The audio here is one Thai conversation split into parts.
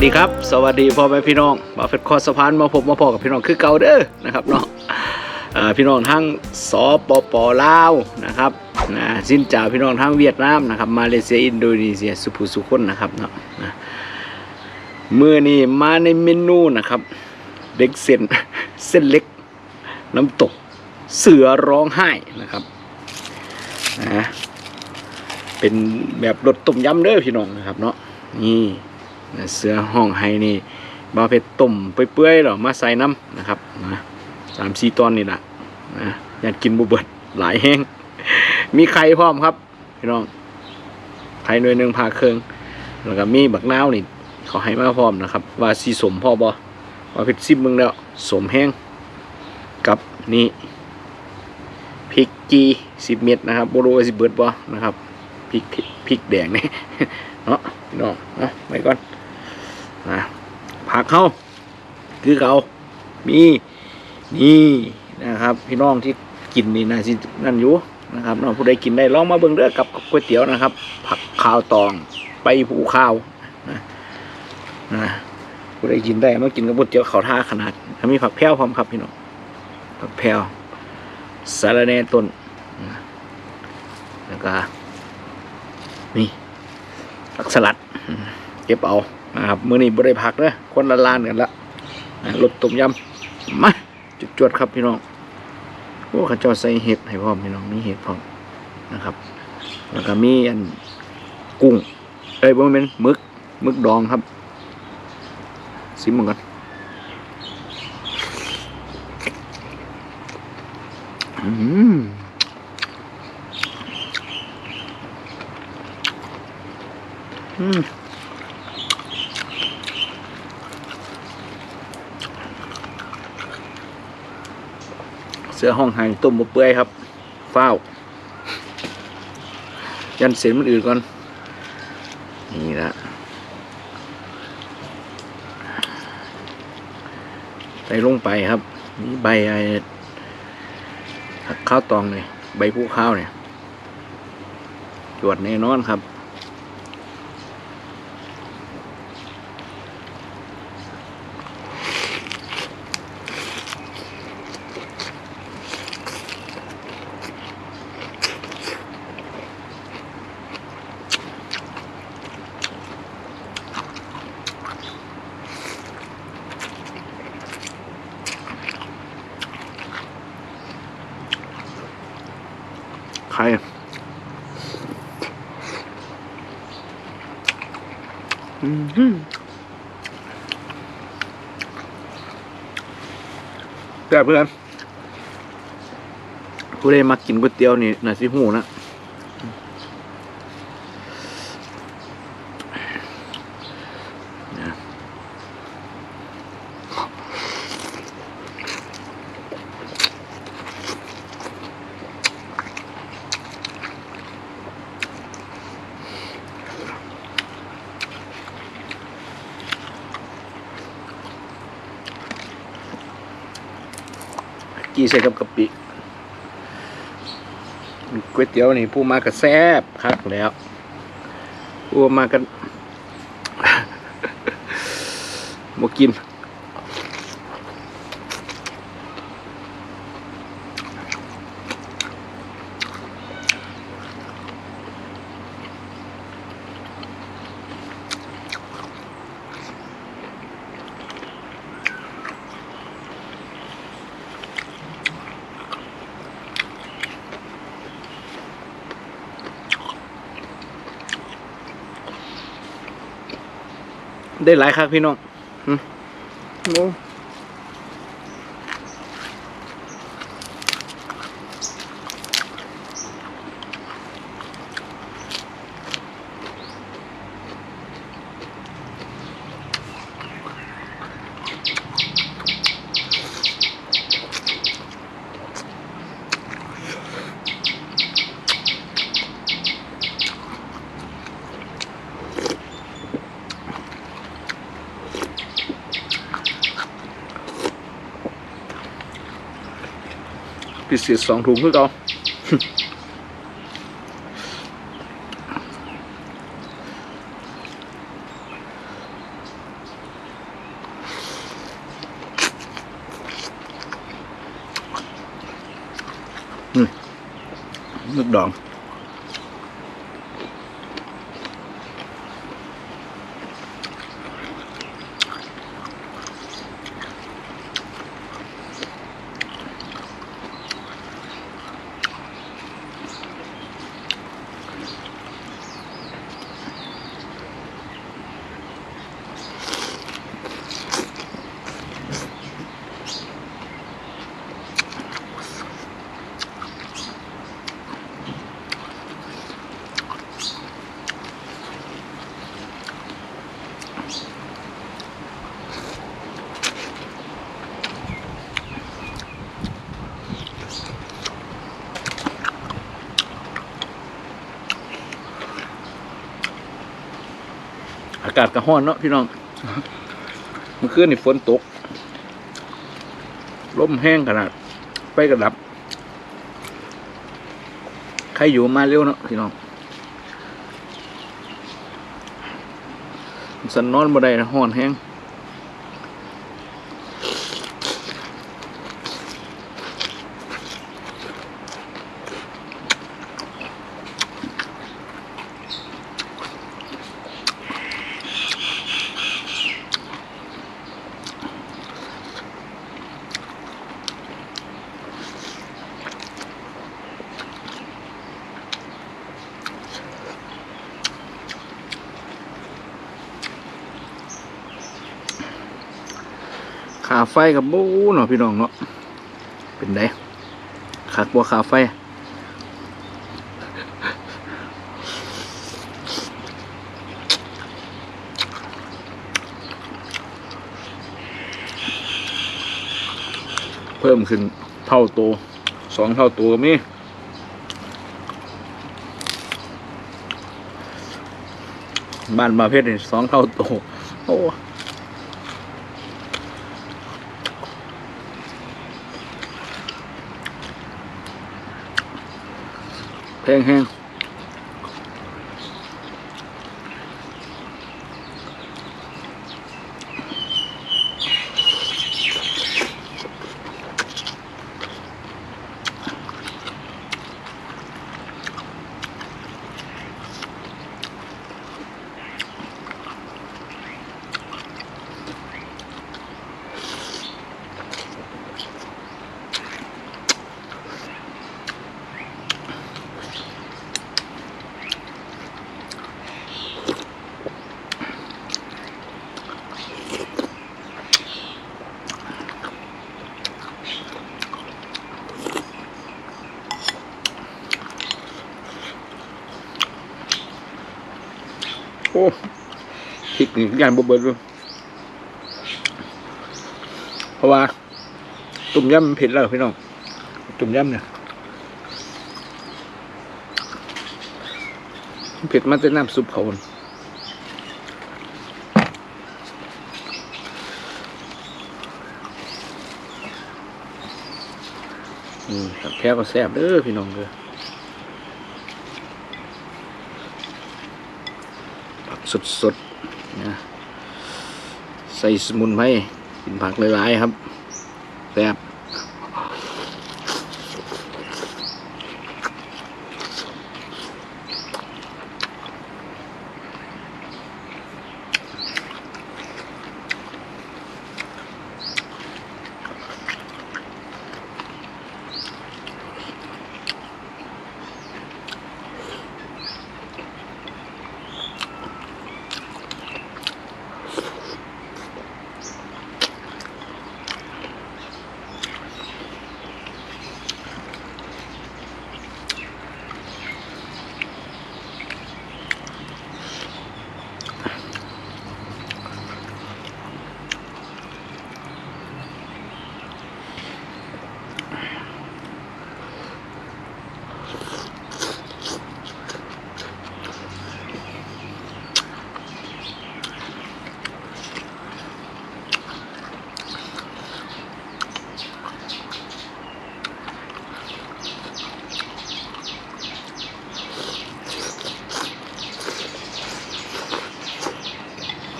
วัสดีครับ สวัสดีพ่อแม่พี่น้องมาเฟดคอสะพานมาพบมาพอกับพี่น้องคือเก่าเด้อนะครับเนาะพี่น้องทั้งสปปลาวนะครับนะสินจ่าพี่น้องทั้งเวียดนามนะครับมาเลเซียอินโดนีเซียสุภูสุคนนะครับเนาะนะมือนี้มาในเมนูนะครับเด็กเส้นเส้นเล็กน้ำตกเสือร้องไห้นะครับนะเป็นแบบรสต้มยำเด้อพี่น้องนะครับเนาะนี่ เสือห้องไห้นี่บาเพ็ดต้มเปื่อยๆหรอมาใส่น้ำนะครับนะสามสี่ตอนนี่แหละนะอยากกินบุเบิดหลายแห้งมีไข่พร้อมครับพี่น้องไข่หน่วยหนึ่งพาเครื่องแล้วก็มีบักนาวนี่เขาให้มาพร้อมนะครับ ว่าสีสมพ่อบอว่าเพ็ดซิมมึงแล้วสมแห้งกับนี่พริกจีสิบเม็ดนะครับโบโลว่าสิบเบิดบอนะครับพริกพริกแดงนี่เนาะพี่น้องเนาะไปก่อน นะผักเข้า คือเขามีนี่นะครับ พี่น้องที่กินนี่นะสินั่นอยู่นะครับน้องผู้ใดกินได้ลองมาเบิ่งเด้อกับก๋วยเตี๋ยวนะครับ ผักข้าวตองไปผูข้าวนะนะผู้ใดกินได้มากินกับก๋วยเตี๋ยวเขาท่าขนาดแล้วมีผักแพรวพร้อมครับพี่น้องผักแพรวสาระแน่ต้นแล้วก็นี่ผักสลัด เก็บเอา นะครับมื้อนี้บ่ได้ผักเด้อคนละลานกันละรสต้มยำมาจุดจวดครับพี่น้องโอ้เขาเจ้าใส่เห็ดให้พร้อมพี่น้องมีเห็ดพร้อมนะครับ แล้วก็มีอันกุ้ง เอ้ยบ่แม่นมึกมึกดองครับซิมมันก่อนอืม อืม เสือห้องไห้ต้มบะเปื่อยครับฟ้าวยันเสียนมันอื่นก่อน นี่ละใส่ลงไปครับนี่ใบไอ้ข้าวตองเลยใบผู้ข้าวเนี่ย จวดแน่นอนครับ แต่เพื่อนผู้ใดมากินก๋วยเตี๋ยวนี่น่าสิหูนะนะ กีใส่กับกะปิก๋วยเตี๋ยวนี่ผู้มากับแซบคักแล้วผู้มากันบ่กิน ได้หลายคักพี่น้องหึโอ้ พิเศษสองถุงคือเรา nước đòn อากาศกระห้อนเนาะพี่น้องเมื่อคืนนี่ฝนตกลมแห้งขนาด ไปกระดับ ใครอยู่มาเร็วเนาะพี่น้องสันนอนบ่ได้นะห้อนแห้ง ไฟกับบูเนาะพี่น้องเนาะเป็นไดขาดบัวขาไฟเพิ่มขึ้นเท่าตัวสองเท่าตัวมีบ้านมาเพชรสองเท่าตัวโอ้ แพ นี่ย่านบ่เบิดเลเพราะว่า ตุ่มย่ำเผ็ดแล้วพี่น้อง ตุ่มย่ำเนี่ยเผ็ดมาแต่น้ำซุปเขาพุ่นอืมแต่แพ้ก็แซ่บเด้อพี่น้องเด้อสดๆ นะใส่สมุนไพรกินผักหลายๆครับแซ่บ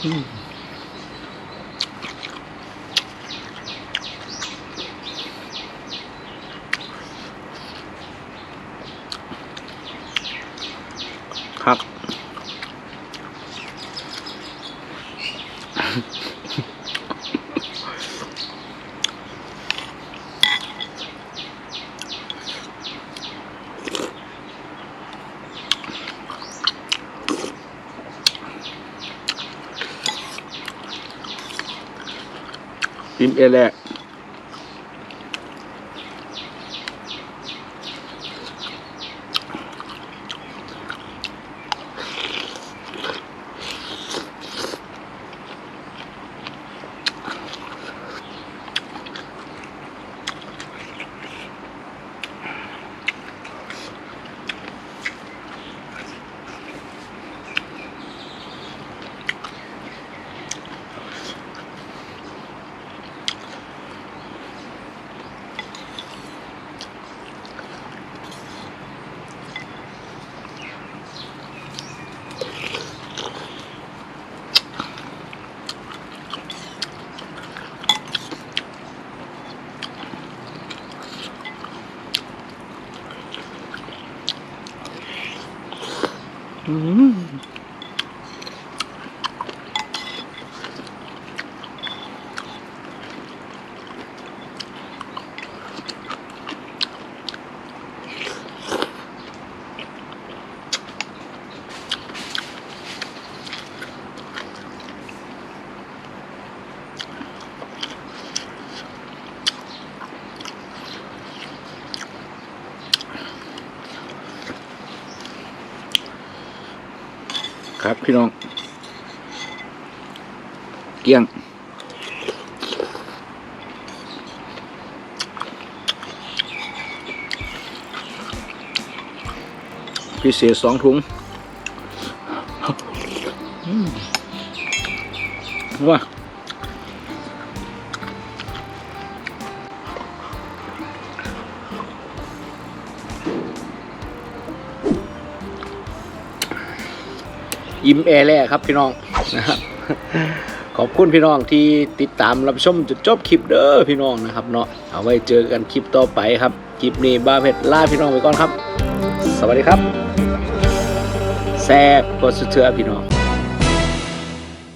嗯。 ติมเอแหละ อื ครับพี่น้อง เกี้ยง พิเศษสองถุงว้า ยิ้มแอร์แล่ครับพี่น้องนะครับขอบคุณพี่น้องที่ติดตามรับชมจนจบคลิปเด้อพี่น้องนะครับเนาะเอาไว้เจอกันคลิปต่อไปครับคลิปนี้บ้าเพชรล่าพี่น้องไปก่อนครับ สวัสดีครับแซ่บกดสุดเชือพี่น้อง